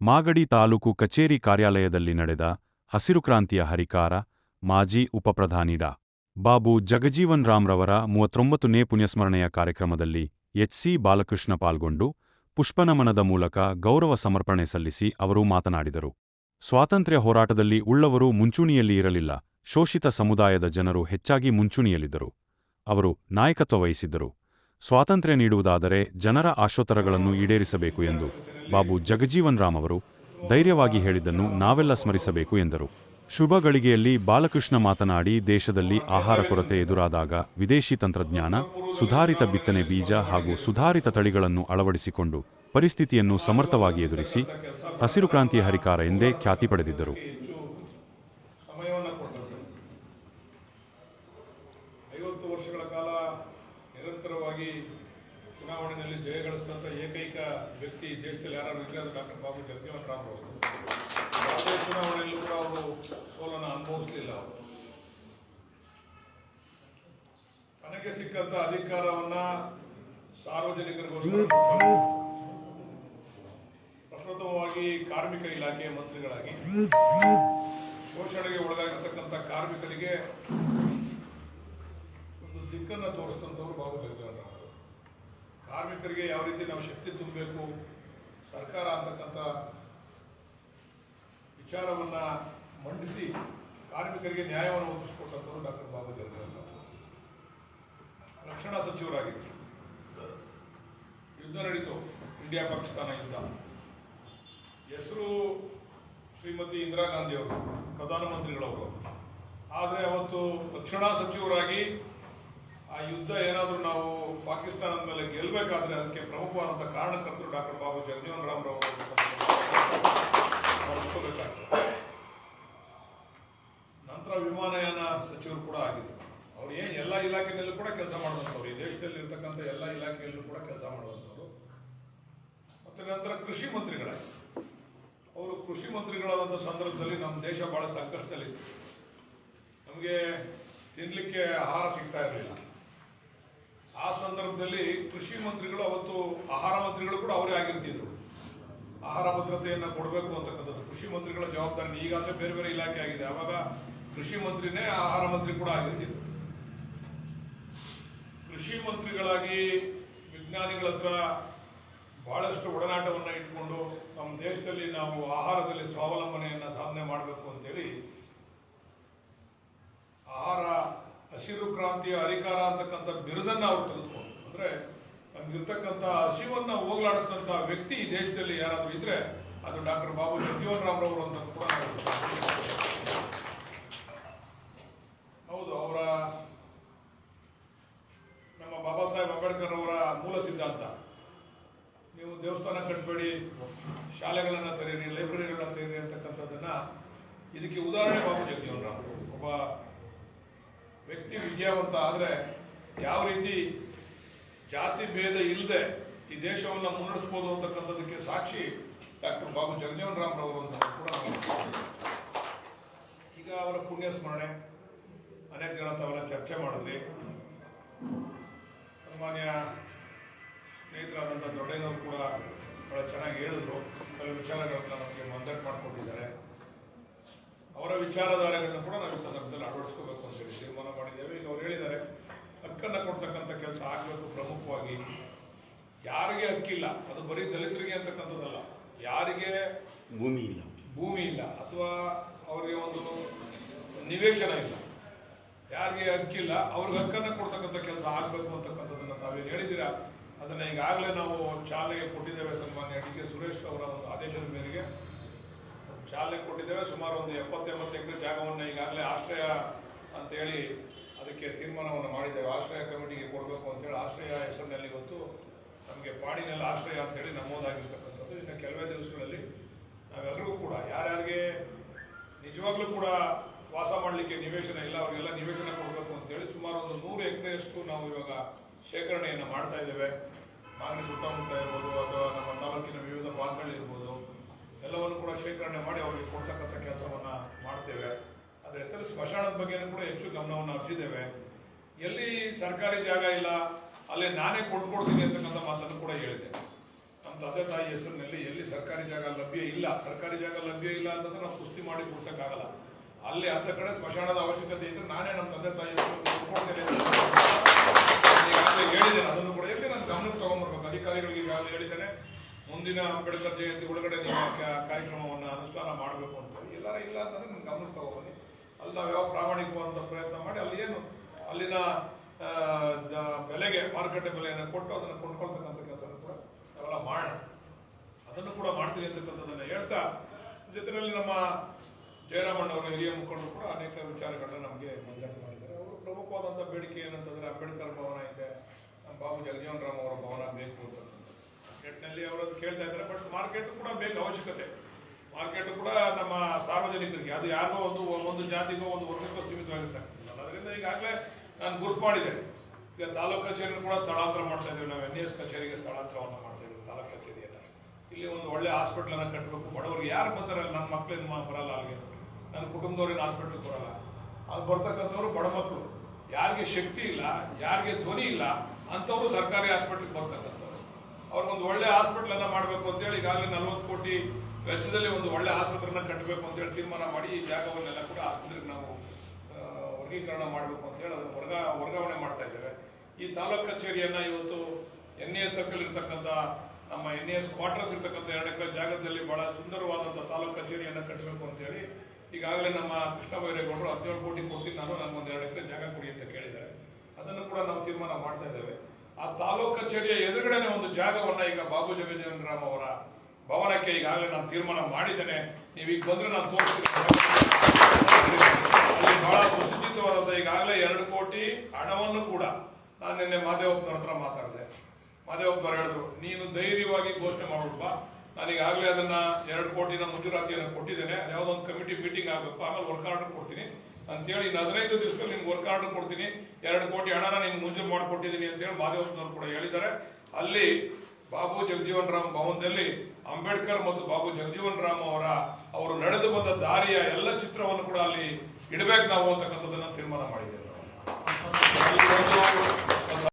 ಮಾಗಡಿ ತಾಲೂಕು ಕಚೇರಿ ಕಾರ್ಯಾಲಯದಲ್ಲಿ ನಡೆದ ಹಸಿರು ಕ್ರಾಂತಿಯ ಹರಿಕಾರ ಮಾಜಿ ಉಪಪ್ರಧಾನಿ ಡಾ. ಬಾಬು ಜಗಜೀವನ್ ರಾಮ್ರವರ ಮೂವತ್ತೊಂಬತ್ತನೇ ಪುಣ್ಯಸ್ಮರಣೆಯ ಕಾರ್ಯಕ್ರಮದಲ್ಲಿ ಎಚ್ಸಿ ಬಾಲಕೃಷ್ಣ ಪಾಲ್ಗೊಂಡು ಪುಷ್ಪನಮನದ ಮೂಲಕ ಗೌರವ ಸಮರ್ಪಣೆ ಸಲ್ಲಿಸಿ ಅವರು ಮಾತನಾಡಿದರು. ಸ್ವಾತಂತ್ರ್ಯ ಹೋರಾಟದಲ್ಲಿ ಉಳ್ಳವರು ಮುಂಚೂಣಿಯಲ್ಲಿ ಇರಲಿಲ್ಲ, ಶೋಷಿತ ಸಮುದಾಯದ ಜನರು ಹೆಚ್ಚಾಗಿ ಮುಂಚೂಣಿಯಲ್ಲಿದ್ದರು. ಅವರು ನಾಯಕತ್ವ ವಹಿಸಿದ್ದರು. ಸ್ವಾತಂತ್ರ್ಯ ನೀಡುವುದಾದರೆ ಜನರ ಆಶೋತ್ತರಗಳನ್ನು ಈಡೇರಿಸಬೇಕು ಎಂದು ಬಾಬು ಜಗಜೀವನ್ ರಾಮ್ ಅವರು ಧೈರ್ಯವಾಗಿ ಹೇಳಿದ್ದನ್ನು ನಾವೆಲ್ಲ ಸ್ಮರಿಸಬೇಕು ಎಂದರು. ಶುಭ ಗಳಿಗೆಯಲ್ಲಿ ಬಾಲಕೃಷ್ಣ ಮಾತನಾಡಿ, ದೇಶದಲ್ಲಿ ಆಹಾರ ಕೊರತೆ ಎದುರಾದಾಗ ವಿದೇಶಿ ತಂತ್ರಜ್ಞಾನ, ಸುಧಾರಿತ ಬಿತ್ತನೆ ಬೀಜ ಹಾಗೂ ಸುಧಾರಿತ ತಳಿಗಳನ್ನು ಅಳವಡಿಸಿಕೊಂಡು ಪರಿಸ್ಥಿತಿಯನ್ನು ಸಮರ್ಥವಾಗಿ ಎದುರಿಸಿ ಹಸಿರು ಕ್ರಾಂತಿಯ ಹರಿಕಾರ ಎಂದೇ ಖ್ಯಾತಿ ಪಡೆದಿದ್ದರು. ಚುನಾವಣೆಯಲ್ಲಿ ಜಯ ಗಳಿಸಿದಂತ ಏಕೈಕ ವ್ಯಕ್ತಿ ದೇಶದಲ್ಲಿ ಯಾರು ಇರಲಿ ಅದು ಡಾಕ್ಟರ್ ಬಾಬು ಜಗಜೀವನ್ ರಾಮ್ ಅವರು ಯಾವುದೇ ಚುನಾವಣೆಯಲ್ಲೂ ಕೂಡ ಅವರು ಸೋಲನ್ನು ಅನುಭವಿಸಲಿಲ್ಲ ಅವರು ತನಗೆ ಸಿಕ್ಕಂತ ಅಧಿಕಾರವನ್ನ ಸಾರ್ವಜನಿಕರಿಗೋಸ್ಕರ. ಪ್ರಪ್ರಥಮವಾಗಿ ಕಾರ್ಮಿಕ ಇಲಾಖೆಯ ಮಂತ್ರಿಗಳಾಗಿ, ಶೋಷಣೆಗೆ ಒಳಗಾಗಿರ್ತಕ್ಕಂಥ ಕಾರ್ಮಿಕರಿಗೆ ಒಂದು ದಿಕ್ಕನ್ನು ತೋರಿಸಿದಂಥವ್ರು ಬಾಬು ಜಗಜೀವನ್ ರಾಮ್ ಅವರು. ಕಾರ್ಮಿಕರಿಗೆ ಯಾವ ರೀತಿ ನಾವು ಶಕ್ತಿ ತುಂಬಬೇಕು? ಸರ್ಕಾರ ಅಂತಕ್ಕಂಥ ವಿಚಾರವನ್ನ ಮಂಡಿಸಿ ಕಾರ್ಮಿಕರಿಗೆ ನ್ಯಾಯವನ್ನು ಒದಗಿಸಿಕೊಟ್ಟಂಥವ್ರು ಡಾಕ್ಟರ್ ಬಾಬು ಅವರು. ರಕ್ಷಣಾ ಸಚಿವರಾಗಿದ್ದರು ಯುದ್ಧ ನಡೀತು ಇಂಡಿಯಾ ಪಾಕಿಸ್ತಾನ ಯುದ್ಧ ಹೆಸರು ಶ್ರೀಮತಿ ಇಂದಿರಾ ಗಾಂಧಿ ಅವರು ಪ್ರಧಾನಮಂತ್ರಿಗಳವರು. ಆದರೆ ಅವತ್ತು ರಕ್ಷಣಾ ಸಚಿವರಾಗಿ ಆ ಯುದ್ಧ ಏನಾದರೂ ನಾವು ಪಾಕಿಸ್ತಾನದ ಮೇಲೆ ಗೆಲ್ಲಬೇಕಾದ್ರೆ ಅದಕ್ಕೆ ಪ್ರಮುಖವಾದಂಥ ಕಾರಣಕರ್ತರು ಡಾಕ್ಟರ್ ಬಾಬು ಜಗಜೀವನ್ ರಾಮ್ ರಾವ್ ನಂತರ ವಿಮಾನಯಾನ ಸಚಿವರು ಕೂಡ ಆಗಿದ್ರು. ಅವ್ರು ಏನು ಎಲ್ಲ ಇಲಾಖೆಯಲ್ಲೂ ಕೂಡ ಕೆಲಸ ಮಾಡುವಂಥವ್ರು, ಈ ದೇಶದಲ್ಲಿ ಇರ್ತಕ್ಕಂಥ ಎಲ್ಲ ಇಲಾಖೆಯಲ್ಲೂ ಕೂಡ ಕೆಲಸ ಮಾಡುವಂಥವ್ರು. ಮತ್ತು ನಂತರ ಕೃಷಿ ಮಂತ್ರಿಗಳಾಗಿ. ಅವರು ಕೃಷಿ ಮಂತ್ರಿಗಳಾದಂಥ ಸಂದರ್ಭದಲ್ಲಿ ನಮ್ಮ ದೇಶ ಬಹಳ ಸಂಕಷ್ಟದಲ್ಲಿತ್ತು. ನಮಗೆ ತಿನ್ನಲಿಕ್ಕೆ ಆಹಾರ ಸಿಗ್ತಾ ಇರಲಿಲ್ಲ. ಆ ಸಂದರ್ಭದಲ್ಲಿ ಕೃಷಿ ಮಂತ್ರಿಗಳು ಅವತ್ತು ಆಹಾರ ಮಂತ್ರಿಗಳು ಕೂಡ ಅವರೇ ಆಗಿರ್ತಿದ್ರು. ಆಹಾರ ಭದ್ರತೆಯನ್ನು ಕೊಡಬೇಕು ಅಂತಕ್ಕಂಥದ್ದು. ಕೃಷಿ ಮಂತ್ರಿಗಳ ಜವಾಬ್ದಾರಿ ಈಗಾಗಲೇ ಬೇರೆ ಬೇರೆ ಇಲಾಖೆ ಆಗಿದೆ. ಅವಾಗ ಕೃಷಿ ಮಂತ್ರಿನೇ ಆಹಾರ ಮಂತ್ರಿ ಕೂಡ ಆಗಿರ್ತಿದ್ರು. ಕೃಷಿ ಮಂತ್ರಿಗಳಾಗಿ ವಿಜ್ಞಾನಿಗಳ ಹತ್ರ ಬಹಳಷ್ಟು ಒಡನಾಟವನ್ನು ಇಟ್ಕೊಂಡು ನಮ್ಮ ದೇಶದಲ್ಲಿ ನಾವು ಆಹಾರದಲ್ಲಿ ಸ್ವಾವಲಂಬನೆಯನ್ನು ಸಾಧನೆ ಮಾಡಬೇಕು ಅಂತೇಳಿ ಆಹಾರ ಹಸಿರು ಕ್ರಾಂತಿಯ ಹರಿಕಾರ ಅಂತಕ್ಕಂಥ ಬಿರುದನ್ನ ಅವ್ರು ತೆಗೆದುಕೊಂಡು ಅಂದ್ರೆ ನಮ್ಗಿರ್ತಕ್ಕಂಥ ಹಸಿವನ್ನ ಹೋಗ್ಲಾಡಿಸಿದಂತ ವ್ಯಕ್ತಿ ಈ ದೇಶದಲ್ಲಿ ಯಾರಾದ್ರೂ ಇದ್ರೆ ಅದು ಡಾಕ್ಟರ್ ಬಾಬು ಜಗಜೀವನ್ ರಾಮ್ರವರು ಅಂತ ಕೂಡ ಹೌದು, ಅವರ ನಮ್ಮ ಬಾಬಾ ಸಾಹೇಬ್ ಅಂಬೇಡ್ಕರ್ ಅವರ ಮೂಲ ಸಿದ್ಧಾಂತ. ನೀವು ದೇವಸ್ಥಾನ ಕಟ್ಟಬೇಡಿ ಶಾಲೆಗಳನ್ನ ತೆರೀರಿ ಲೈಬ್ರರಿಗಳನ್ನ ತೆರೀರಿ ಅಂತಕ್ಕಂಥದ್ದನ್ನ ಇದಕ್ಕೆ ಉದಾಹರಣೆ ಬಾಬು ಜಗಜೀವನ್ ರಾಮ್ ಒಬ್ಬ ವ್ಯಕ್ತಿ ವಿದ್ಯಾವಂತ ಆದ್ರೆ ಯಾವ ರೀತಿ ಜಾತಿ ಭೇದ ಇಲ್ಲದೆ ಈ ದೇಶವನ್ನು ಮುನ್ನಡೆಸಬಹುದು ಅಂತಕ್ಕಂಥದಕ್ಕೆ ಸಾಕ್ಷಿ ಡಾಕ್ಟರ್ ಬಾಬು ಜಗಜೀವನ್ ರಾಮ್ ರವರು ಅಂತ ಕೂಡ ಈಗ ಅವರ ಪುಣ್ಯ ಸ್ಮರಣೆ ಅನೇಕ ಜನ ತಾವೆಲ್ಲ ಚರ್ಚೆ ಮಾಡಿದ್ರಿ. ಸನ್ಮಾನ್ಯ ಸ್ನೇಹಿತರಾದಂಥ ದೊಡ್ಡನವರು ಕೂಡ ಬಹಳ ಚೆನ್ನಾಗಿ ಹೇಳಿದ್ರು. ಕೆಲವು ವಿಚಾರಗಳನ್ನ ನಮಗೆ ಮಂದಟ್ ಮಾಡಿಕೊಟ್ಟಿದ್ದಾರೆ ಅವರ ವಿಚಾರಧಾರೆಗಳನ್ನು ಕೂಡ ನಾವು ಈ ಸಂದರ್ಭದಲ್ಲಿ ಅಳವಡಿಸ್ಕೋಬೇಕು ಅಂತ ಹೇಳಿ ತೀರ್ಮಾನ ಮಾಡಿದ್ದೇವೆ. ಈಗ ಅವ್ರು ಹೇಳಿದ್ದಾರೆ ಹಕ್ಕನ್ನು ಕೊಡ್ತಕ್ಕಂಥ ಕೆಲಸ ಆಗಬೇಕು ಪ್ರಮುಖವಾಗಿ. ಯಾರಿಗೆ ಹಕ್ಕಿಲ್ಲ ಅದು ಬರೀ ದಲಿತರಿಗೆ ಅಂತಕ್ಕಂಥದ್ದಲ್ಲ. ಯಾರಿಗೆ ಭೂಮಿ ಇಲ್ಲ. ಭೂಮಿ ಇಲ್ಲ ಅಥವಾ ಅವರಿಗೆ ಒಂದು ನಿವೇಶನ ಇಲ್ಲ. ಯಾರಿಗೆ ಹಕ್ಕಿಲ್ಲ ಅವ್ರಿಗೆ ಹಕ್ಕನ್ನು ಕೊಡ್ತಕ್ಕಂಥ ಕೆಲಸ ಆಗಬೇಕು ಅಂತಕ್ಕಂಥದ್ದನ್ನು ತಾವೇನು ಹೇಳಿದ್ದೀರಾ? ಅದನ್ನು ಈಗಾಗಲೇ ನಾವು ಚಾಲನೆಗೆ ಕೊಟ್ಟಿದ್ದೇವೆ ಸನ್ಮಾನ್ಯ ಡಿ ಕೆ ಸುರೇಶ್ ಅವರ ಒಂದು ಆದೇಶದ ಮೇರೆಗೆ. ಚಾಲನೆ ಕೊಟ್ಟಿದ್ದೇವೆ ಸುಮಾರು ಒಂದು ಎಪ್ಪತ್ತೆಂಬತ್ತು ಎಕರೆ ಜಾಗವನ್ನು ಈಗಾಗಲೇ ಆಶ್ರಯ ಅಂತೇಳಿ ಅದಕ್ಕೆ ತೀರ್ಮಾನವನ್ನು ಮಾಡಿದ್ದೇವೆ. ಆಶ್ರಯ ಕಮಿಟಿಗೆ ಕೊಡಬೇಕು ಅಂತೇಳಿ ಆಶ್ರಯ ಹೆಸರಿನಲ್ಲಿ ಇವತ್ತು ನಮಗೆ ಪಾಡಿನಲ್ಲಿ ಆಶ್ರಯ ಅಂತೇಳಿ ನಮ್ಮೋದಾಗಿರ್ತಕ್ಕಂಥದ್ದು ಇನ್ನು ಕೆಲವೇ ದಿವಸಗಳಲ್ಲಿ ನಾವೆಲ್ಲರಿಗೂ ಕೂಡ ಯಾರ್ಯಾರಿಗೆ ನಿಜವಾಗ್ಲೂ ಕೂಡ ವಾಸ ಮಾಡಲಿಕ್ಕೆ ನಿವೇಶನ ಇಲ್ಲ, ಅವರಿಗೆಲ್ಲ ನಿವೇಶನ ಕೊಡಬೇಕು ಅಂತೇಳಿ ಸುಮಾರು ಒಂದು ನೂರು ಎಕರೆಯಷ್ಟು ನಾವು ಇವಾಗ ಶೇಖರಣೆಯನ್ನು ಮಾಡ್ತಾ ಇದ್ದೇವೆ. ಮಾಗಡಿ ಸುತ್ತಮುತ್ತ ಇರ್ಬೋದು ಅಥವಾ ನಮ್ಮ ತಾಲೂಕಿನ ವಿವಿಧ ಭಾಗಗಳಿರ್ಬೋದು, ಎಲ್ಲವನ್ನು ಕೂಡ ಶೇಖರಣೆ ಮಾಡಿ ಅವರಿಗೆ ಕೊಡ್ತಕ್ಕಂಥ ಕೆಲಸವನ್ನು ಮಾಡ್ತೇವೆ. ಅದರ ಎತ್ತರ ಸ್ಮಶಾನದ ಬಗ್ಗೆನೂ ಕೂಡ ಹೆಚ್ಚು ಗಮನವನ್ನು ಹರಿಸಿದ್ದೇವೆ. ಎಲ್ಲಿ ಸರ್ಕಾರಿ ಜಾಗ ಇಲ್ಲ, ಅಲ್ಲಿ ನಾನೇ ಕೊಟ್ಕೊಡ್ತೀನಿ ಅಂತಕ್ಕಂಥ ಮಾತನ್ನು ಕೂಡ ಹೇಳಿದೆ. ನಮ್ಮ ತಂದೆ ತಾಯಿ ಹೆಸರಿನಲ್ಲಿ ಎಲ್ಲಿ ಸರ್ಕಾರಿ ಜಾಗ ಲಭ್ಯ ಇಲ್ಲ, ಸರ್ಕಾರಿ ಜಾಗ ಲಭ್ಯ ಇಲ್ಲ ಅಂತಂದ್ರೆ ನಾವು ಕುಸ್ತಿ ಮಾಡಿ ಕೊಡ್ಸೋಕ್ಕಾಗಲ್ಲ. ಅಲ್ಲಿ ಹತ್ತ ಕಡೆ ಸ್ಮಶಾನದ ಅವಶ್ಯಕತೆ ಇದ್ರೆ ನಾನೇ ನಮ್ಮ ತಂದೆ ತಾಯಿ ಹೆಸರು ಕೊಡ್ತೇನೆ ಅಂತ ಈಗಾಗಲೇ ಹೇಳಿದ್ದೇನೆ. ಅದನ್ನು ಕೂಡ ಎಲ್ಲಿ ನಾನು ಗಮನಕ್ಕೆ ತಗೊಂಡ್ಬರ್ಬೇಕು? ಅಧಿಕಾರಿಗಳಿಗೆ ಈಗಾಗಲೇ ಹೇಳಿದ್ದೇನೆ. ಮುಂದಿನ ಅಂಬೇಡ್ಕರ್ ಜಯಂತಿ ಒಳಗಡೆ ನಿಮ್ಮ ಕಾರ್ಯಕ್ರಮವನ್ನು ಅನುಷ್ಠಾನ ಮಾಡಬೇಕು ಅಂತ ಎಲ್ಲರ ಇಲ್ಲ ಅಂತಂದ್ರೆ ನಾನು ಗಮನಕ್ಕೆ ತಗೊಬನ್ನಿ. ಅಲ್ಲಿ ನಾವು ಯಾವ ಪ್ರಾಮಾಣಿಕವಾದಂಥ ಪ್ರಯತ್ನ ಮಾಡಿ ಅಲ್ಲಿ ಏನು ಅಲ್ಲಿನ ಬೆಲೆಗೆ, ಮಾರುಕಟ್ಟೆ ಬೆಲೆಯನ್ನು ಕೊಟ್ಟು ಅದನ್ನು ಕೊಂಡ್ಕೊಳ್ತಕ್ಕಂಥ ಕೆಲಸ ಕೂಡ ನಾವೆಲ್ಲ ಮಾಡೋಣ. ಅದನ್ನು ಕೂಡ ಮಾಡ್ತೀವಿ ಅಂತಕ್ಕಂಥದ್ದನ್ನ ಹೇಳ್ತಾ, ಜೊತೆಯಲ್ಲಿ ನಮ್ಮ ಜಯರಾಮಣ್ಣ ಅವರು, ಹಿರಿಯ ಮುಖಂಡರು ಕೂಡ ಅನೇಕ ವಿಚಾರಗಳನ್ನ ನಮಗೆ ಮಂಡನೆ ಮಾಡಿದ್ದಾರೆ. ಅವರು ಪ್ರಮುಖವಾದಂಥ ಬೇಡಿಕೆ ಏನಂತಂದ್ರೆ ಅಂಬೇಡ್ಕರ್ ಭವನ ಇದೆ, ನಮ್ಮ ಬಾಬು ಜಗಜೀವನ್ ರಾಮ್ ಅವರ ಭವನ ಬೇಕು ಅಂತ ಮಾರ್ಕೆಟ್ನಲ್ಲಿ ಅವರು ಕೇಳ್ತಾ ಇದ್ದಾರೆ ಬಟ್ ಮಾರ್ಕೆಟ್ ಕೂಡ ಬೇಕು, ಅವಶ್ಯಕತೆ. ಮಾರ್ಕೆಟ್ ಕೂಡ ನಮ್ಮ ಸಾರ್ವಜನಿಕರಿಗೆ, ಅದು ಯಾರೋ ಒಂದು ಒಂದು ಜಾತಿಗೋ ಒಂದು ವರ್ಗಕ್ಕೋ ಸೀಮಿತವಾಗಿರ್ತಾ ಅದರಿಂದ ಈಗಾಗಲೇ ನಾನು ಗುರುತು ಮಾಡಿದೆ ಈಗ ತಾಲೂಕು ಕಚೇರಿ ಕೂಡ ಸ್ಥಳಾಂತರ ಮಾಡ್ತಾ ಇದ್ದೀವಿ. ನಾವು ಎನ್ ಎಸ್ ಕಚೇರಿಗೆ ಸ್ಥಳಾಂತರವನ್ನು ಮಾಡ್ತಾ ಇದ್ದೀವಿ, ತಾಲೂಕು ಕಚೇರಿಯನ್ನು ಇಲ್ಲಿ ಒಂದು ಒಳ್ಳೆ ಹಾಸ್ಪಿಟಲ್ ಅನ್ನ ಕಟ್ಟಬೇಕು. ಬಡವರಿಗೆ ಯಾರು ಬರ್ತಾರೆ ನನ್ನ ಮಕ್ಕಳಿಂದ ಬರಲ್ಲ ಅಲ್ಲಿಗೆ ನನ್ನ ಕುಟುಂಬದವ್ರಿಗೆ ಹಾಸ್ಪಿಟ್ಲ್ ಬರಲ್ಲ. ಅದು ಬರ್ತಕ್ಕಂಥವ್ರು ಬಡ ಮಕ್ಕಳು ಯಾರಿಗೆ ಶಕ್ತಿ ಇಲ್ಲ, ಯಾರಿಗೆ ಧ್ವನಿ ಇಲ್ಲ, ಅಂಥವ್ರು ಸರ್ಕಾರಿ ಹಾಸ್ಪಿಟ್ಲಿಗೆ ಬರ್ತಕ್ಕಂಥವ್ರು. ಅವ್ರಿಗೊಂದು ಒಳ್ಳೆ ಹಾಸ್ಪಿಟ್ಲನ್ನು ಮಾಡಬೇಕು ಅಂತೇಳಿ ಈಗಾಗಲೇ ನಲ್ವತ್ತು ಕೋಟಿ ವೆಚ್ಚದಲ್ಲಿ ಒಂದು ಒಳ್ಳೆ ಆಸ್ಪತ್ರೆನ ಕಟ್ಟಬೇಕು ಅಂತ ಹೇಳಿ ತೀರ್ಮಾನ ಮಾಡಿ ಈ ಜಾಗವನ್ನೆಲ್ಲ ಕೂಡ ಆಸ್ಪತ್ರೆಗೆ ನಾವು ವರ್ಗೀಕರಣ ಮಾಡಬೇಕು ಅಂತೇಳಿ ಅದನ್ನು ವರ್ಗ, ವರ್ಗಾವಣೆ ಮಾಡ್ತಾ ಇದ್ದೇವೆ. ಈ ತಾಲೂಕು ಕಚೇರಿಯನ್ನ ಇವತ್ತು ಎನ್ ಎ ಸರ್ಕಲ್ ಇರ್ತಕ್ಕಂಥ, ನಮ್ಮ ಎನ್ ಎಸ್ ಕ್ವಾರ್ಟರ್ಸ್ ಇರ್ತಕ್ಕಂಥ ಎರಡು ಎಕರೆ ಜಾಗದಲ್ಲಿ ಬಹಳ ಸುಂದರವಾದಂಥ ತಾಲೂಕು ಕಚೇರಿಯನ್ನ ಕಟ್ಟಬೇಕು ಅಂತ ಹೇಳಿ ಈಗಾಗಲೇ ನಮ್ಮ ಕೃಷ್ಣ ಬೈರೇಗೌಡರು ಹದಿನೇಳು ಕೋಟಿ ಕೊಟ್ಟು ನಾನು ನಮ್ಗೊಂದು ಎರಡು ಎಕರೆ ಜಾಗ ಕೊಡಿ ಅಂತ ಕೇಳಿದ್ದಾರೆ. ಅದನ್ನು ಕೂಡ ನಾವು ತೀರ್ಮಾನ ಮಾಡ್ತಾ ಇದ್ದೇವೆ. ಆ ತಾಲೂಕು ಕಚೇರಿಯ ಎದುರುಗಡೆನೆ ಒಂದು ಜಾಗವನ್ನ ಈಗ ಬಾಬು ಜಗಜೀವನ್ ರಾಮ್ ಅವರ ಭವನಕ್ಕೆ ಈಗಾಗಲೇ ನಾನು ತೀರ್ಮಾನ ಮಾಡಿದ್ದೇನೆ. ನೀವು ಬಂದರೆ ನಾನು ತೋರಿಸ್ತೀನಿ. ಅಲ್ಲಿ ಬಹಳ ಸುಸಜ್ಜಿತವಾದಂಥ ಈಗಾಗಲೇ ಎರಡು ಕೋಟಿ ಹಣವನ್ನು ಕೂಡ ನಾನು ನಿನ್ನೆ ಮಾದೇವಪ್ಪನವ್ರ ಹತ್ರ ಮಾತಾಡಿದೆ. ಮಾದೇವಪ್ಪನವ್ರು ಹೇಳಿದ್ರು, ನೀನು ಧೈರ್ಯವಾಗಿ ಘೋಷಣೆ ಮಾಡ್ಬಿಡ್ಬ ನಾನು ಈಗಾಗಲೇ ಅದನ್ನ ಎರಡು ಕೋಟಿನ ಮಂಜೂರಾತಿಯನ್ನು ಕೊಟ್ಟಿದ್ದೇನೆ. ಯಾವುದೋ ಒಂದು ಕಮಿಟಿ ಮೀಟಿಂಗ್ ಆಗಬೇಕು. ಆಮೇಲೆ ವರ್ಕ್ ಆರ್ಡರ್ ಕೊಡ್ತೀನಿ. ಅಂತೇಳಿ ಇನ್ನು ಹದಿನೈದು ದಿವಸದಲ್ಲಿ ನಿಮ್ಗೆ ವರ್ಕ್ ಆರ್ಡರ್ ಕೊಡ್ತೀನಿ. ಎರಡು ಕೋಟಿ ಹಣನ ನಿಮ್ಗೆ ಮಂಜೂರು ಮಾಡಿಕೊಟ್ಟಿದ್ದೀನಿ ಅಂತೇಳಿ ಮಾದೇವಪ್ಪನವ್ರು ಕೂಡ ಹೇಳಿದ್ದಾರೆ. ಅಲ್ಲಿ ಬಾಬು ಜಗಜೀವನ್ ರಾಮ್ ಭವನದಲ್ಲಿ ಅಂಬೇಡ್ಕರ್ ಮತ್ತು ಬಾಬು ಜಗಜೀವನ್ ರಾಮ್ ಅವರ, ಅವರು ನಡೆದು ಬಂದ ದಾರಿಯ ಎಲ್ಲ ಚಿತ್ರವನ್ನು ಕೂಡ ಅಲ್ಲಿ ಇಡಬೇಕು ನಾವು ಅಂತಕ್ಕಂಥದ್ದನ್ನ ತೀರ್ಮಾನ ಮಾಡಿದ್ದೇವೆ.